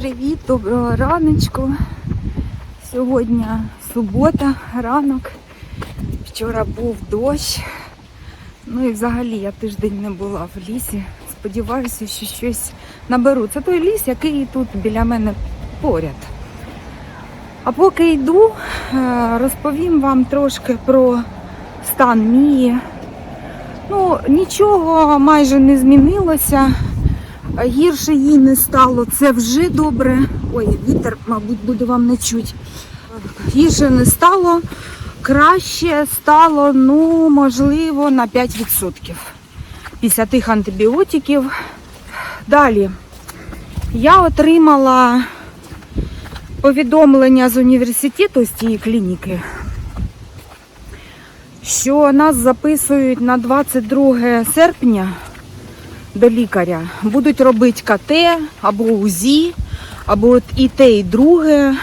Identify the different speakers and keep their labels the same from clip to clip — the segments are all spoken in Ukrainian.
Speaker 1: привіт, доброго раночку. Сьогодні субота, ранок. Вчора був дощ. Ну і взагалі я тиждень не була в лісі. Сподіваюся, що щось наберу. Це той ліс, який тут біля мене поряд. А поки йду, е, розповім вам трошки про стан Мії. Ну, нічого майже не змінилося. Гірше їй не стало, це вже добре. Ой, вітер, мабуть, буде вам не чуть. Гірше не стало, краще стало, ну, можливо, на 5% після тих антибіотиків. Далі я отримала повідомлення з університету з цієї клініки, що нас записують на 22 серпня до лікаря. Будуть робити КТ або УЗІ, або і те, і друге,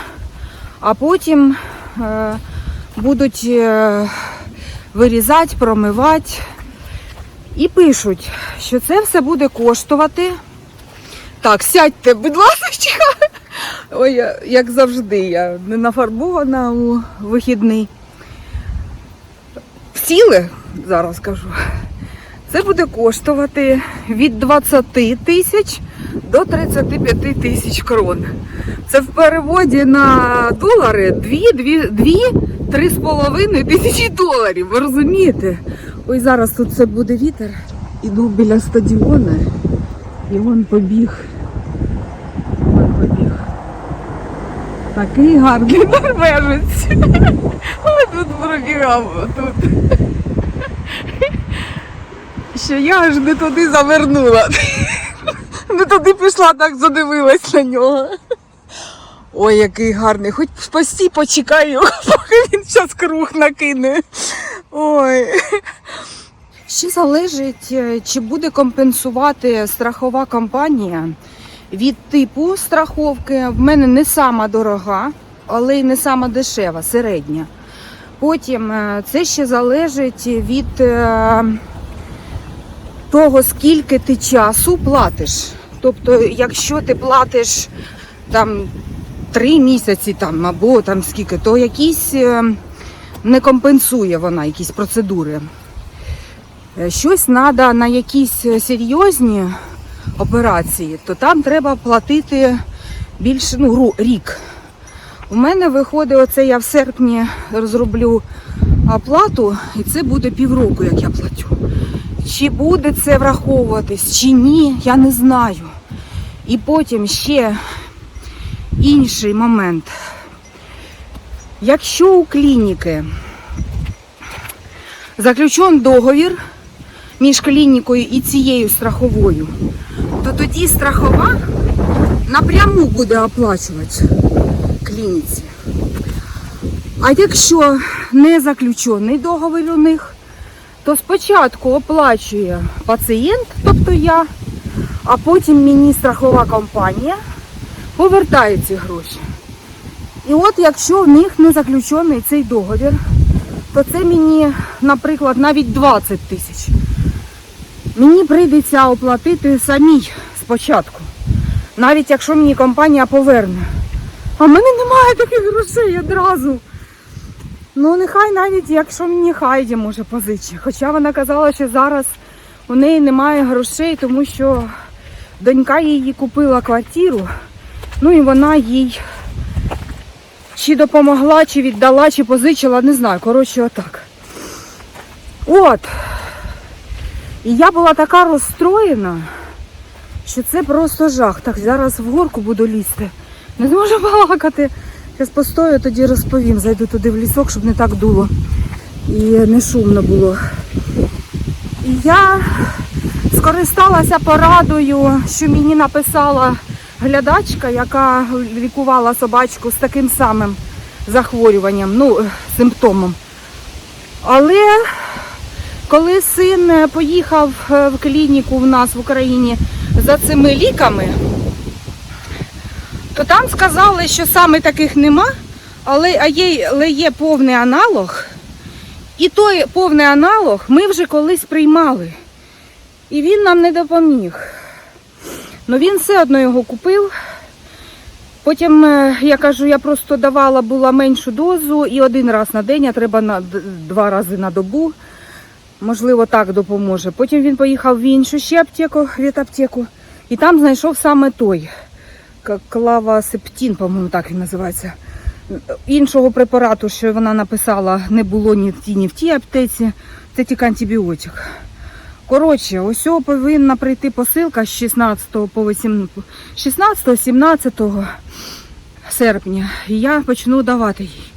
Speaker 1: а потім е, будуть е, вирізати, промивати. І пишуть, що це все буде коштувати. Так, сядьте, будь ласка. Ой, як завжди, я не нафарбована у вихідний. Сіли, зараз кажу. Це буде коштувати від 20 тисяч до 35 тисяч крон. Це в переводі на долари 2-3,5 тисячі доларів. Ви розумієте? Ой, зараз тут це буде вітер. Іду біля стадіону і вон побіг. Вон побіг. Такий гарний норвежець. Ой, тут пробігав тут що я аж не туди завернула. Не туди пішла, так задивилась на нього. Ой, який гарний. Хоч постій почекаю, поки він зараз круг накине. Ой. Ще залежить, е, чи буде компенсувати страхова компанія від типу страховки. В мене не сама дорога, але й не сама дешева, середня. Потім е, це ще залежить від. Е, того, скільки ти часу платиш. Тобто, якщо ти платиш там три місяці там, або там скільки, то якісь е, не компенсує вона якісь процедури. Е, Щось треба на якісь серйозні операції, то там треба платити більше ну, рік. У мене виходить, оце я в серпні розроблю оплату, і це буде півроку, як я платю. Чи буде це враховуватись, чи ні, я не знаю. І потім ще інший момент. Якщо у клініки заключен договір між клінікою і цією страховою, то тоді страхова напряму буде оплачувати клініці. А якщо не заключений договір у них, то спочатку оплачує пацієнт, тобто я, а потім мені страхова компанія повертає ці гроші. І от якщо в них не заключений цей договір, то це мені, наприклад, навіть 20 тисяч. Мені прийдеться оплатити самій спочатку, навіть якщо мені компанія поверне. А в мене немає таких грошей одразу. Ну, нехай навіть якщо мені Хайді може позичить. Хоча вона казала, що зараз у неї немає грошей, тому що донька її купила квартиру, ну і вона їй чи допомогла, чи віддала, чи позичила, не знаю. Коротше, отак. От. І я була така розстроєна, що це просто жах. Так, зараз в горку буду лізти. Не зможу балакати. Зараз постою, тоді розповім. Зайду туди в лісок, щоб не так дуло. І не шумно було. І я скористалася порадою, що мені написала глядачка, яка лікувала собачку з таким самим захворюванням, ну, симптомом. Але коли син е, поїхав е, в клініку в нас в Україні за цими ліками, то там сказали, що саме таких нема, але, а але є повний аналог. І той повний аналог ми вже колись приймали. І він нам не допоміг. Ну він все одно його купив. Потім е, я кажу, я просто давала була меншу дозу і один раз на день, а треба на два рази на добу. Можливо, так допоможе. Потім він поїхав в іншу ще аптеку, від аптеку, і там знайшов саме той клавасептін, по-моєму, так він називається. Іншого препарату, що вона написала, не було ні в тій, ні в тій аптеці. Це тільки антибіотик. Коротше, ось повинна прийти посилка з 16 по 8, 16-17 серпня. І я почну давати їй.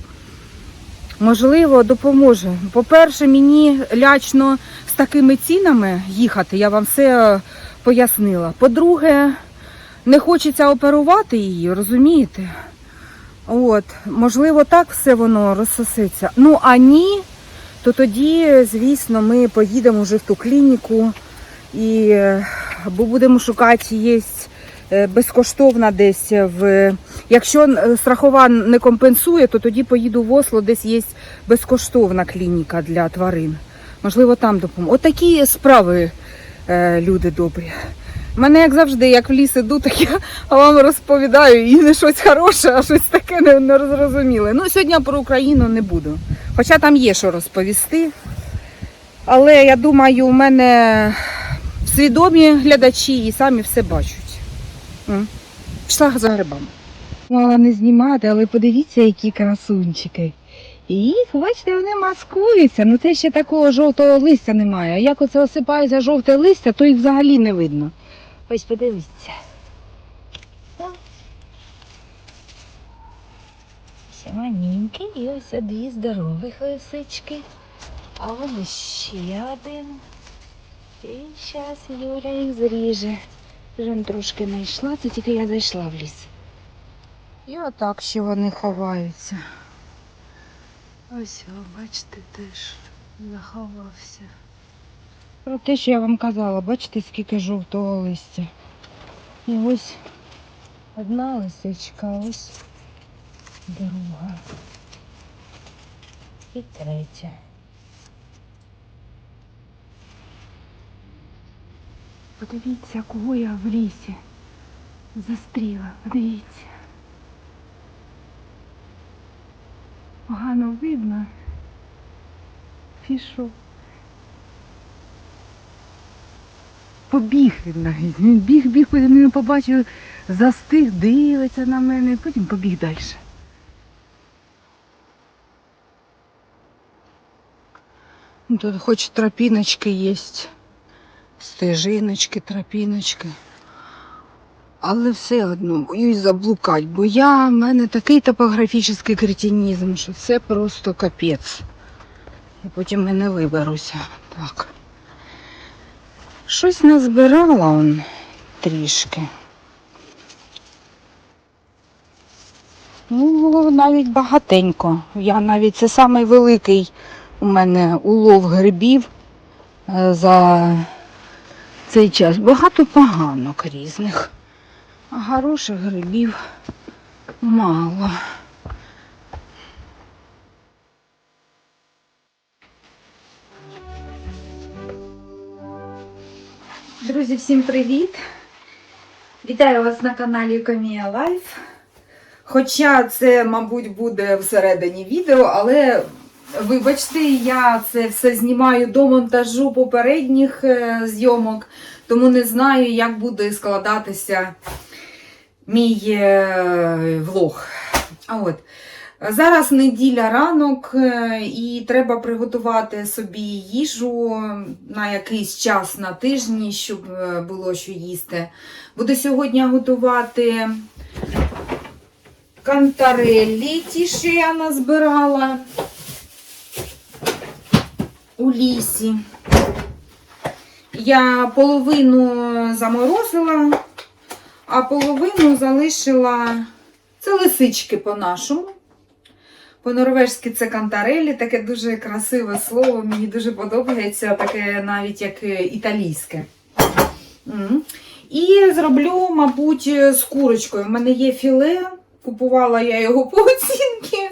Speaker 1: Можливо, допоможе. По-перше, мені лячно з такими цінами їхати, я вам все е, пояснила. По-друге, не хочеться оперувати її, розумієте? От, можливо, так все воно розсосеться. Ну, а ні, то тоді, звісно, ми поїдемо вже в ту клініку і е, або будемо шукати є е, безкоштовна десь в. Якщо е, страхова не компенсує, то тоді поїду в Осло, десь є безкоштовна клініка для тварин. Можливо, там допомогу. Отакі справи, люди добрі. Мене, як завжди, як в ліс іду, так я вам розповідаю і не щось хороше, а щось таке не. Ну, сьогодні про Україну не буду. Хоча там є що розповісти. Але я думаю, у мене свідомі глядачі і самі все бачать. Пішла за грибами. Мала не знімати, але подивіться, які красунчики. І їх, бачите, вони маскуються. Ну це ще такого жовтого листя немає. А як оце осипається жовте листя, то їх взагалі не видно. Ось подивіться. Ще маленькі, і ось дві здорових лисички. А вон ще один. І зараз Юля їх зріже. Вже трошки знайшла, це тільки я зайшла в ліс. І отак ще вони ховаються.
Speaker 2: Ось, бачите, теж заховався.
Speaker 1: Про те, що я вам казала, бачите, скільки жовтого листя. І ось одна лисичка, ось друга. І третя. Подивіться, кого я в лісі застріла. Подивіться. Погано видно. Пішов. Побіг він навіть. Він біг, біг, потім він побачив, застиг, дивиться на мене, потім побіг далі. Ну, Тут хоч тропіночки є, стежиночки, тропіночки. Але все одно боюсь заблукати, бо я, в мене такий топографічний кретинізм, що це просто капець. І потім я не виберуся. Так. Щось назбирала он трішки. Ну, навіть багатенько. Я навіть це самий великий у мене улов грибів е, за цей час. Багато поганок різних. А хороших грибів мало. Друзі, всім привіт! Вітаю вас на каналі Камія Лайф. Хоча це, мабуть, буде всередині відео, але вибачте, я це все знімаю до монтажу попередніх е, зйомок, тому не знаю, як буде складатися мій е, влог. А от. Зараз неділя ранок, е, і треба приготувати собі їжу на якийсь час на тижні, щоб е, було що їсти. Буду сьогодні готувати кантареллі, ті, що я назбирала у лісі. Я половину заморозила, а половину залишила. Це лисички по-нашому. По-норвежськи це кантарелі, таке дуже красиве слово, мені дуже подобається, таке навіть як е, італійське. І зроблю, мабуть, з курочкою. У мене є філе, купувала я його по оцінки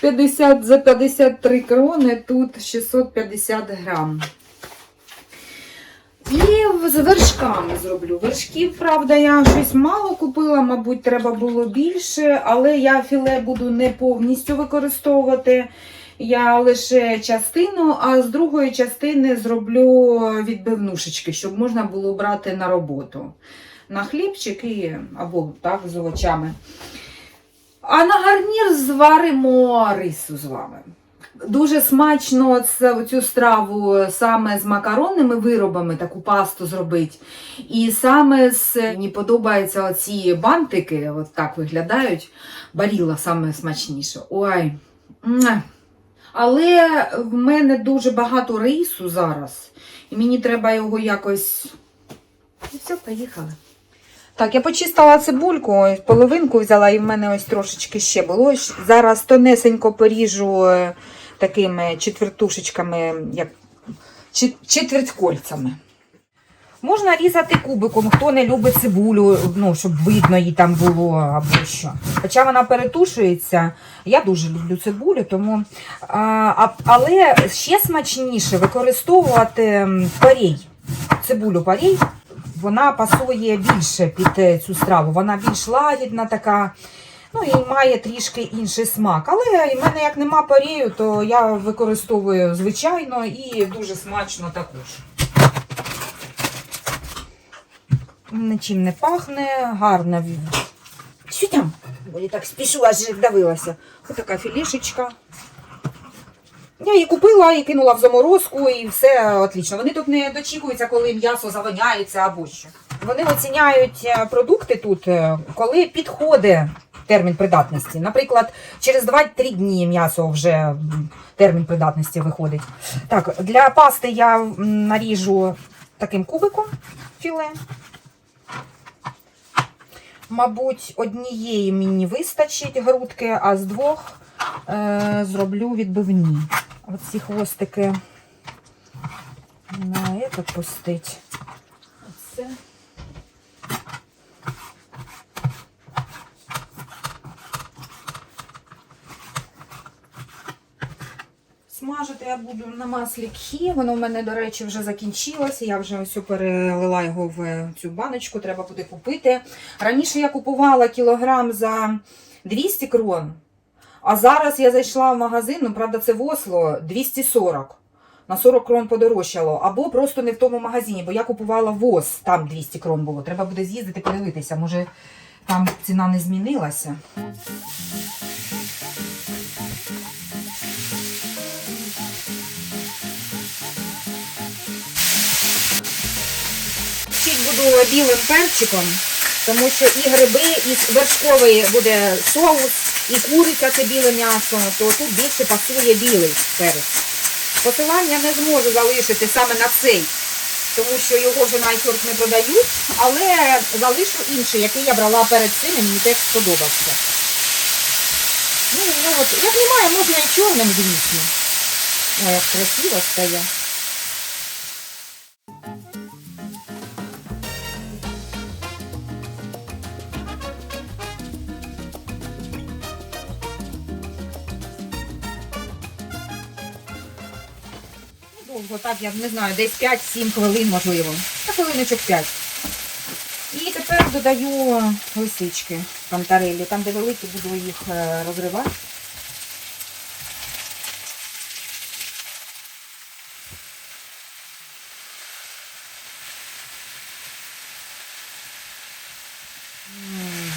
Speaker 1: 50, за 53 крони, тут 650 грам. І з вершками зроблю. Вершків, правда, я щось мало купила, мабуть, треба було більше, але я філе буду не повністю використовувати. Я лише частину, а з другої частини зроблю відбивнушечки, щоб можна було брати на роботу. На хлібчик і, або так з овочами. А на гарнір зваримо рису з вами. Дуже смачно це- цю страву саме з макаронними виробами, таку пасту зробити. І саме з мені подобаються оці бантики, от так виглядають. Баріла саме смачніше. Ой. Але в мене дуже багато рису зараз, і мені треба його якось. І все, поїхали. Так, я почистила цибульку, половинку взяла, і в мене ось трошечки ще було. Зараз тонесенько поріжу е, такими четвертушечками, як чет- четвертькольцями. Можна різати кубиком, хто не любить цибулю, ну, щоб видно її там було або що. Хоча вона перетушується. Я дуже люблю цибулю, тому. А, але ще смачніше використовувати м, парей. Цибулю парей. Вона пасує більше під е, цю страву. Вона більш лагідна така. Ну і має трішки інший смак. Але в мене як нема парею, то я використовую звичайно і дуже смачно також. Нічим не пахне, гарно. Що? Бо я так спішу, аж вдавилася. Ось така філішечка. Я її купила і кинула в заморозку, і все отлично. Вони тут не дочікуються, коли м'ясо завоняється або що. Вони оціняють е, продукти тут, е, коли підходить термін придатності. Наприклад, через 2-3 дні м'ясо вже термін придатності виходить. Так, для пасти я наріжу таким кубиком філе. Мабуть, однієї мені вистачить грудки, а з двох е, зроблю відбивні. Оці хвостики на этот пустить. Оце. Смажити я буду на маслі кхі. Воно в мене, до речі, вже закінчилося. Я вже ось перелила його в цю баночку, треба буде купити. Раніше я купувала кілограм за 200 крон, а зараз я зайшла в магазин, ну правда, це в Осло 240. На 40 крон подорожчало, або просто не в тому магазині, бо я купувала ВОЗ, там 200 крон було. Треба буде з'їздити, подивитися. Може, там ціна не змінилася. Буду білим перчиком, тому що і гриби, і вершковий буде соус, і куриця це біле м'ясо, то тут більше пасує білий перець. Посилання не зможу залишити саме на цей, тому що його вже найсорт не продають, але залишу інший, який я брала перед цим, і мені теж сподобався. Ну, ну от, як немає, можна і чорним, звісно. Ой, як красиво стає. Довго так, я не знаю, десь 5-7 хвилин, можливо. Та хвилиночок 5. І тепер додаю лисички пантарелі. Там, де великі, буду їх е, розривати. М,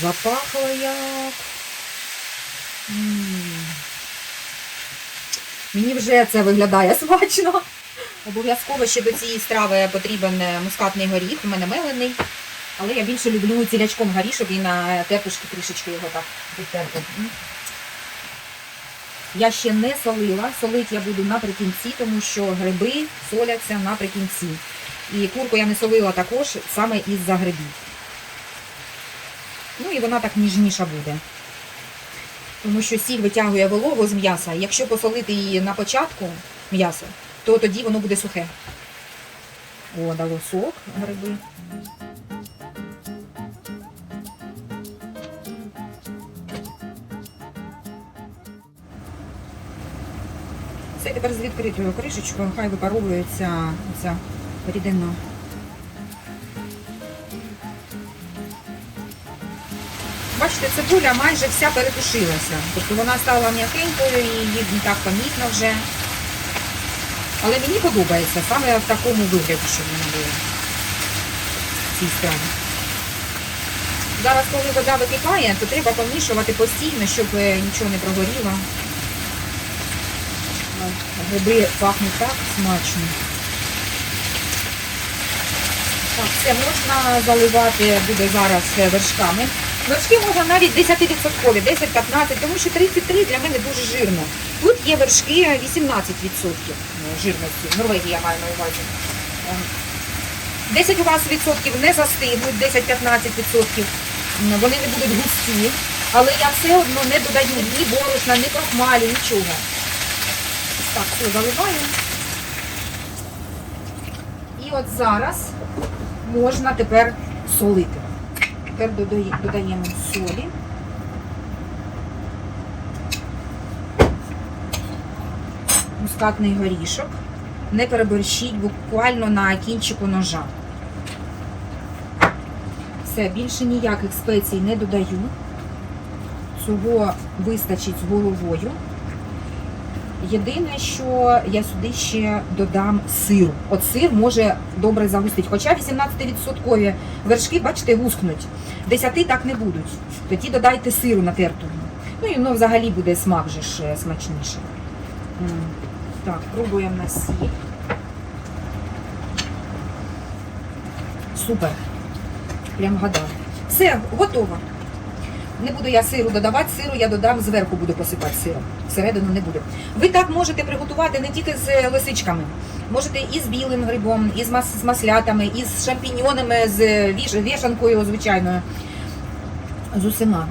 Speaker 1: Запахло як. М. Мені вже це виглядає смачно. Обов'язково ще до цієї страви потрібен е, мускатний горіх, у мене мелений. Але я більше люблю цілячком горішок і на тертушки трішечки його так підтерти. Я ще не солила. Солить я буду наприкінці, тому що гриби соляться наприкінці. І курку я не солила також саме із-за грибів. Ну і вона так ніжніша буде. Тому що сіль витягує вологу з м'яса. Якщо посолити її на початку м'яса, то тоді воно буде сухе. О, дало сок, гриби. Все, тепер з відкритою кришечкою, хай випаровується ця рідина. Бачите, цибуля майже вся перетушилася. Тобто вона стала м'якенькою і її не так помітно вже. Але мені подобається саме в такому вигляді, щоб вона була в цій. Зараз, коли вода википає, то треба помішувати постійно, щоб е, нічого не прогоріло. Гриби пахнуть так смачно. Так, це можна заливати буде зараз е, вершками. Вершки можна навіть 10%, 10-15, тому що 33 для мене дуже жирно. Тут є вершки 18% жирності. Норвегія маю на увазі. Е, 10 у вас відсотків не застигнуть, 10-15 відсотків. Вони не будуть густі, але я все одно не додаю ні борошна, ні крахмалю, нічого. Так, все заливаю. І от зараз можна тепер солити. Тепер додаємо солі. Мускатний горішок. Не переборщіть буквально на кінчику ножа. Все, більше ніяких спецій не додаю. Цього вистачить з головою. Єдине, що я сюди ще додам сиру. От сир може добре загустити. Хоча 18% вершки, бачите, гускнуть. 10 так не будуть. Тоді додайте сиру натертого. Ну і воно взагалі буде смак же ж е, смачніше. Так, пробуємо на сіль. Супер. Прям гадав. Все, готово. Не буду я сиру додавати, сиру я додам зверху, буду посипати сиром. Всередину не буду. Ви так можете приготувати не тільки з лисичками. Можете і з білим грибом, і з, мас- з маслятами, і з шампіньонами, з віш- вішанкою звичайною. З усіма.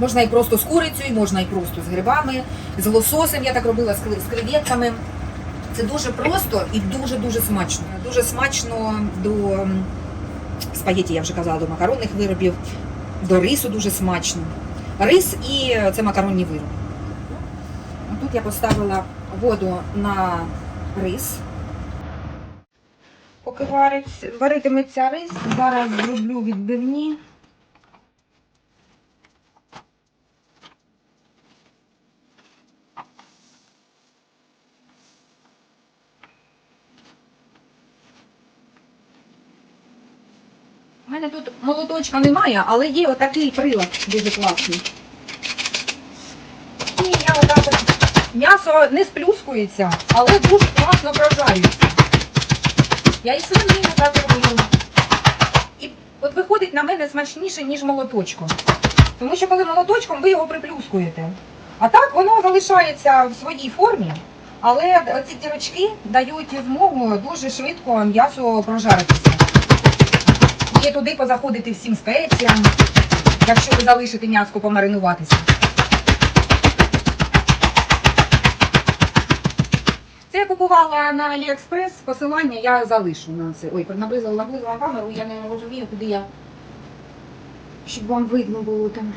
Speaker 1: Можна і просто з курицею, можна і просто з грибами, з лососем, я так робила, з креветками. Це дуже просто і дуже-дуже смачно. Дуже смачно до спагеті, я вже казала, до макаронних виробів, до рису дуже смачно. Рис і е, це макаронні вироби. Тут я поставила воду на рис. Поки варить, варитиметься рис, зараз зроблю відбивні. Мене тут молоточка немає, але є отакий прилад дуже класний. І я отак м'ясо не сплюскується, але дуже класно прожарюється. Я і свинину так роблю. І от виходить на мене смачніше, ніж молоточком. Тому що коли молоточком ви його приплюскуєте. А так воно залишається в своїй формі, але ці дірочки дають змогу дуже швидко м'ясо прожаритися. І туди позаходити всім спеціям, якщо ви залишите м'яско помаринуватися. Це я купувала на Аліекспрес, посилання я залишу на це. Ой, наблизила, наблизила камеру, я не розумію, куди я, щоб вам видно було там.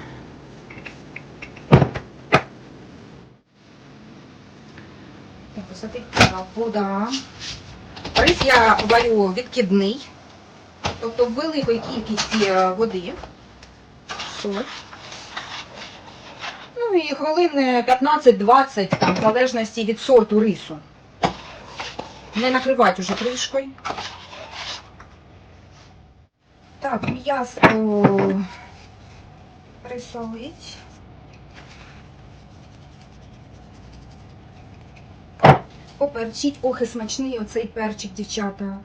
Speaker 1: Так, посадити вода. Рис я варю відкидний. Тобто в великій кількості е, води. Соль. Ну і хвилин 15-20, там, в залежності від сорту рису. Не накривати уже кришкою. Так, м'ясо присолить. Поперчіть, ох смачний оцей перчик, дівчата.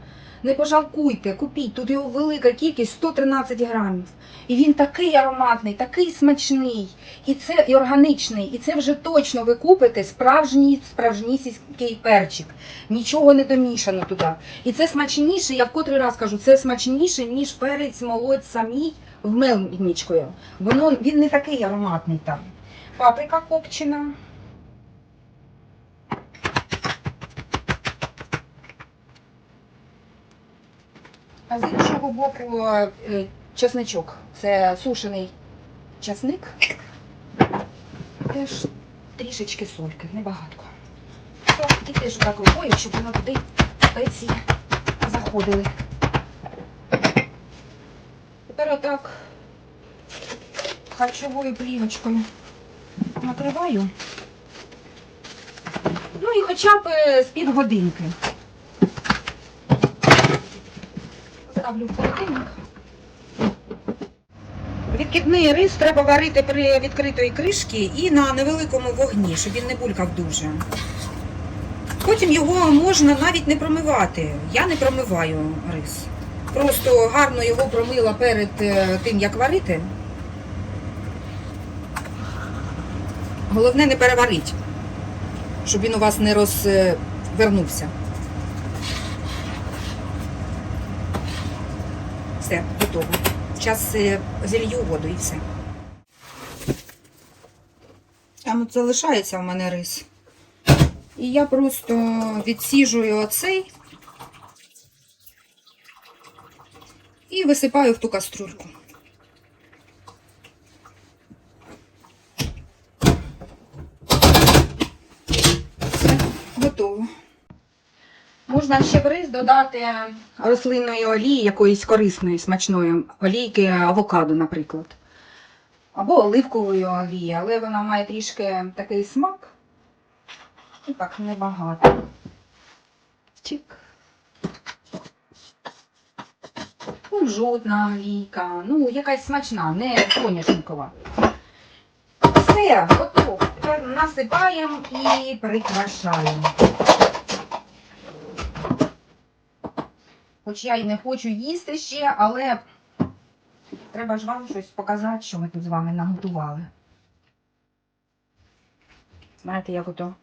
Speaker 1: Не пожалкуйте, купіть, тут його велика кількість 113 грамів. І він такий ароматний, такий смачний, і це і органічний. І це вже точно ви купите справжній справжнісінький перчик. Нічого не домішано туди. І це смачніше, я в котрий раз кажу, це смачніше, ніж перець молоть самій в мельничкою. Воно він не такий ароматний там. Паприка копчена. А з іншого боку е, чесничок. Це сушений часник. Теж трішечки сольки, небагато. І теж так рукою, щоб воно туди спеції посходили. Тепер отак харчовою плівочкою накриваю. Ну і хоча б е, з півгодинки. Ставлю в холодильник. Відкидний рис треба варити при відкритої кришці і на невеликому вогні, щоб він не булькав дуже. Потім його можна навіть не промивати. Я не промиваю рис. Просто гарно його промила перед е, тим, як варити. Головне не переварити, щоб він у вас не розвернувся. Все, готово. Зараз е, зілью воду і все. Там от залишається в мене рис. І я просто відсіжую оцей і висипаю в ту кастрюльку. Все, готово. Можна ще в рис додати рослинної олії, якоїсь корисної, смачної олійки авокадо, наприклад. Або оливкової олії, але вона має трішки такий смак. І так, небагато. Чик. Кунжутна олійка. Ну, якась смачна, не соняшникова. Все, готово. Тепер насипаємо і прикрашаємо. Хоч я і не хочу їсти ще, але треба ж вам щось показати, що ми тут з вами наготували. Знаєте, як ото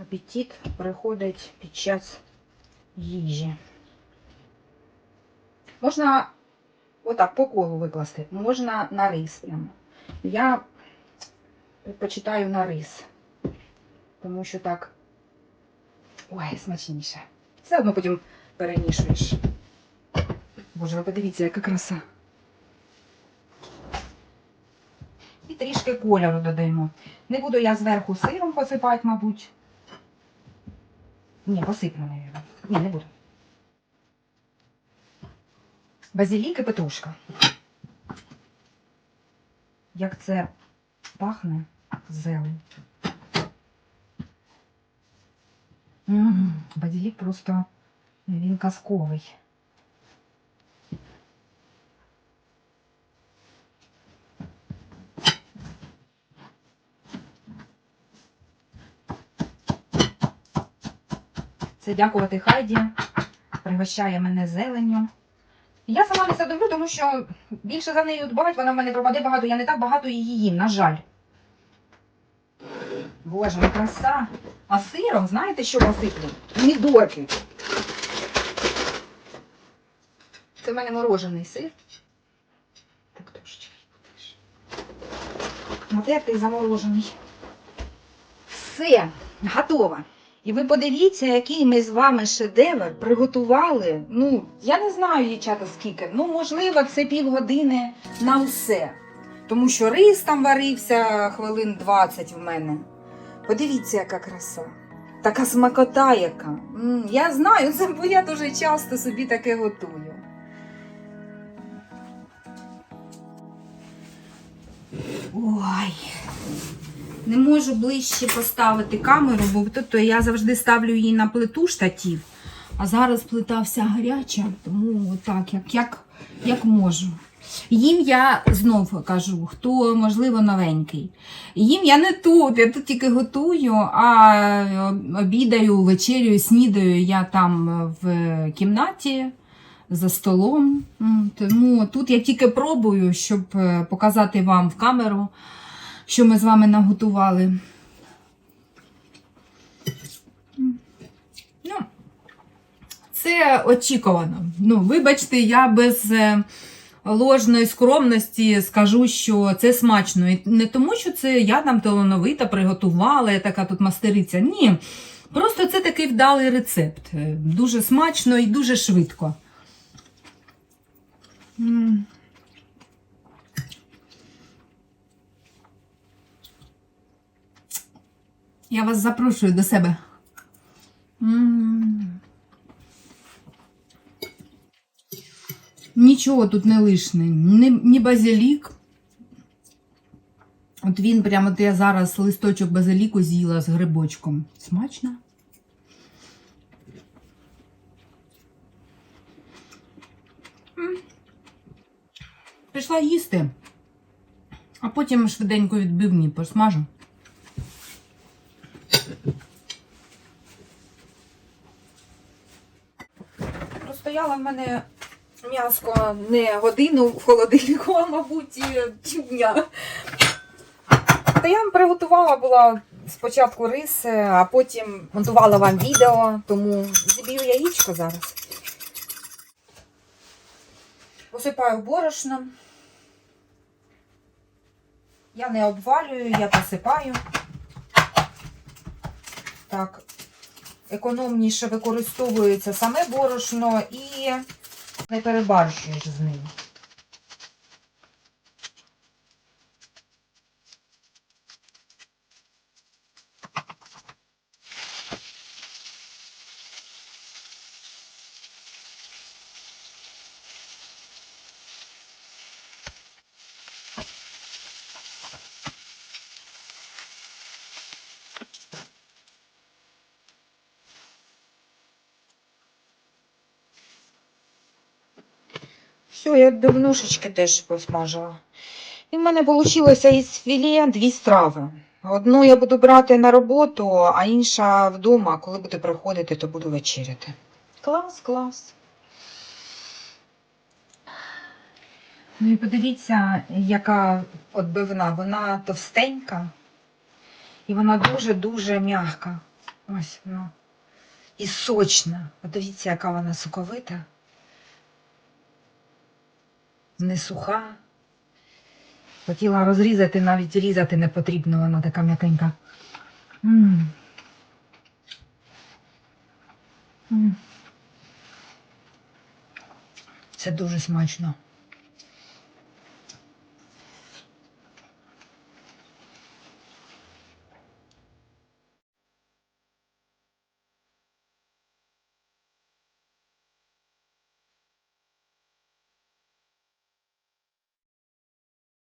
Speaker 1: апетит приходить під час їжі. Можна отак по колу викласти, можна на рис прямо. Я предпочитаю на рис, тому що так ой, смачніше. Все одно потім перемішуєш. Боже, ви подивіться, яка краса. І трішки кольору додаємо. Не буду я зверху сиром посипати, мабуть. Ні, посиплю, мабуть. Ні, не буду. Базилік і петрушка. Як це пахне зелень. М, Базилік просто він казковий. Це дякувати Хайді. Пригощає мене зеленню. Я сама не садовлю, тому що більше за нею дбать, вона в мене пропаде багато, я не так багато її їм, на жаль. Боже, краса. А сиром, знаєте, що посиплю? Помідорки. Це в мене морожений сир. Так трошечки. Натертий заморожений. Все, готово. І ви подивіться, який ми з вами шедевр приготували. Ну, я не знаю, дівчата, скільки. Ну, можливо, це півгодини на все. Тому що рис там варився хвилин 20 в мене. Подивіться, яка краса. Така смакота яка. Я знаю, це бо я дуже часто собі таке готую. Ой. Не можу ближче поставити камеру, бо тобто я завжди ставлю її на плиту штатів. А зараз плита вся гаряча, тому так, як, як, як можу. Їм я знов кажу, хто можливо новенький. Їм я не тут, я тут тільки готую, а обідаю, вечерю, снідаю я там в кімнаті за столом. Тому тут я тільки пробую, щоб е, показати вам в камеру, що ми з вами наготували. Ну, це очікувано. Ну, вибачте, я без е, ложної скромності скажу, що це смачно. І не тому, що це я там талановита приготувала, я така тут мастериця. Ні. Просто це такий вдалий рецепт. Е, Дуже смачно і дуже швидко. Я вас запрошую до себе. Нічого тут не лишне. Ні, ні базилік. От він прямо от я зараз листочок базиліку з'їла з грибочком. Смачно. Пішла їсти, а потім швиденько відбивні посмажу. Простояла в мене м'яско не годину в холодильнику, а мабуть, півдня. Та я вам приготувала була спочатку рис, а потім монтувала вам відео, тому зіб'ю яєчко зараз. Посипаю борошном. Я не обвалюю, я посипаю. Так, економніше використовується саме борошно і не перебарщуєш з ним. Я давнушечки теж посмажила. І в мене вийшло із філе дві страви. Одну я буду брати на роботу, а інша вдома. Коли буду приходити, то буду вечеряти. Клас, клас. Ну і подивіться, яка отбивна. Вона товстенька і вона дуже-дуже м'яка. Ось вона. І сочна. Подивіться, яка вона соковита не суха. Хотіла розрізати, навіть різати не потрібно, вона така м'якенька. Це дуже смачно.